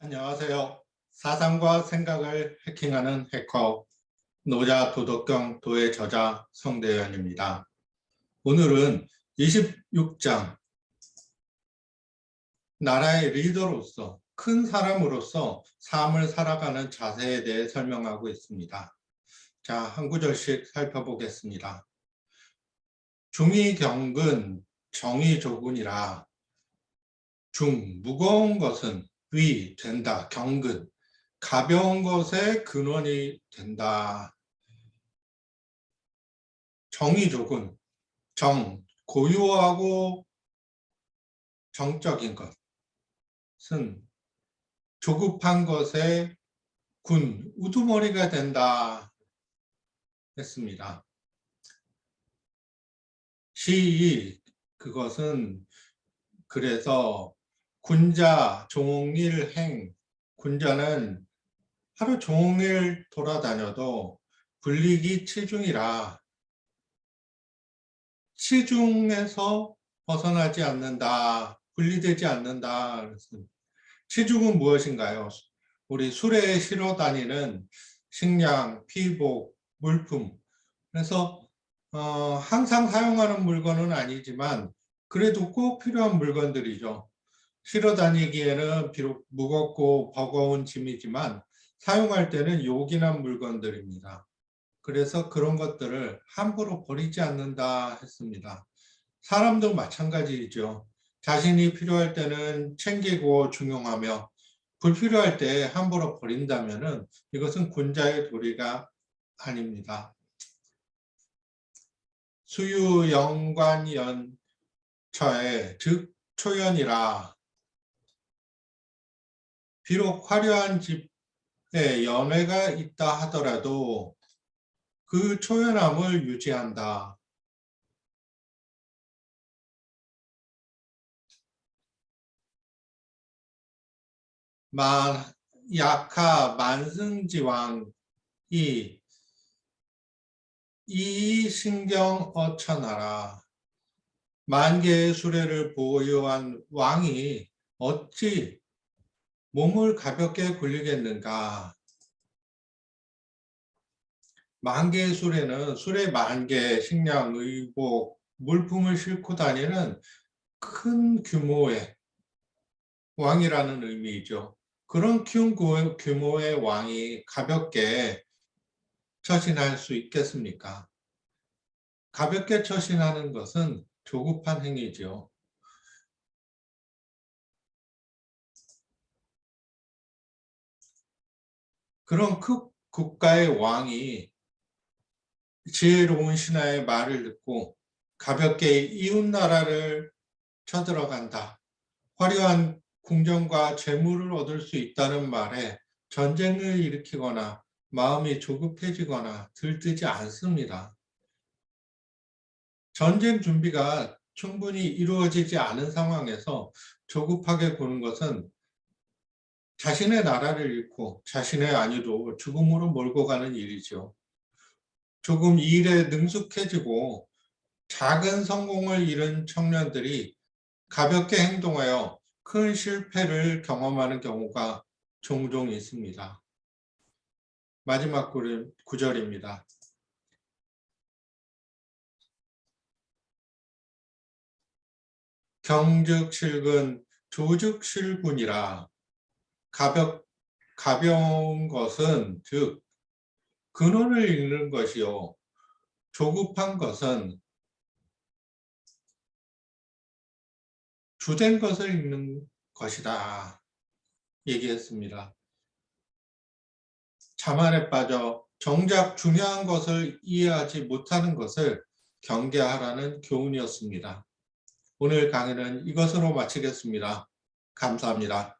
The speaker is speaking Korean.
안녕하세요. 사상과 생각을 해킹하는 해커 노자 도덕경 도의 저자 성대현입니다. 오늘은 26장 나라의 리더로서 큰 사람으로서 삶을 살아가는 자세에 대해 설명하고 있습니다. 자, 한 구절씩 살펴보겠습니다. 중이 경근 정이 조군이라 중 무거운 것은 위 된다. 경근. 가벼운 것의 근원이 된다. 정이 조군 정. 고유하고 정적인 것 은 조급한 것의 군. 우두머리가 된다. 했습니다. 시 그것은 그래서 군자 종일 행. 군자는 하루 종일 돌아다녀도 불리기 치중이라. 치중에서 벗어나지 않는다. 분리되지 않는다. 치중은 무엇인가요? 우리 술에 실어 다니는 식량, 피복, 물품. 그래서 어, 항상 사용하는 물건은 아니지만 그래도 꼭 필요한 물건들이죠. 실어 다니기에는 비록 무겁고 버거운 짐이지만 사용할 때는 요긴한 물건들입니다. 그래서 그런 것들을 함부로 버리지 않는다 했습니다. 사람도 마찬가지이죠. 자신이 필요할 때는 챙기고 중용하며 불필요할 때 함부로 버린다면 이것은 군자의 도리가 아닙니다. 수유 영관연처에 즉 초연이라 비록 화려한 집에 연회가 있다 하더라도 그 초연함을 유지한다. 만 약하 만승지왕이 이 신경 어천하라. 만 개의 수레를 보유한 왕이 어찌 몸을 가볍게 굴리겠는가? 만 개의 수레는 수레 만 개, 식량, 의복, 물품을 싣고 다니는 큰 규모의 왕이라는 의미이죠. 그런 규모의 왕이 가볍게 처신할 수 있겠습니까? 가볍게 처신하는 것은 조급한 행위죠. 그런 그 국가의 왕이 지혜로운 신하의 말을 듣고 가볍게 이웃 나라를 쳐들어간다. 화려한 궁정과 재물을 얻을 수 있다는 말에 전쟁을 일으키거나 마음이 조급해지거나 들뜨지 않습니다. 전쟁 준비가 충분히 이루어지지 않은 상황에서 조급하게 보는 것은 자신의 나라를 잃고 자신의 안위도 죽음으로 몰고 가는 일이죠. 조금 일에 능숙해지고 작은 성공을 이룬 청년들이 가볍게 행동하여 큰 실패를 경험하는 경우가 종종 있습니다. 마지막 구절입니다. 경즉실근 조즉실군이라 가볍, 가벼운 것은 즉 근원을 읽는 것이요 조급한 것은 주된 것을 읽는 것이다 얘기했습니다. 자만에 빠져 정작 중요한 것을 이해하지 못하는 것을 경계하라는 교훈이었습니다. 오늘 강의는 이것으로 마치겠습니다. 감사합니다.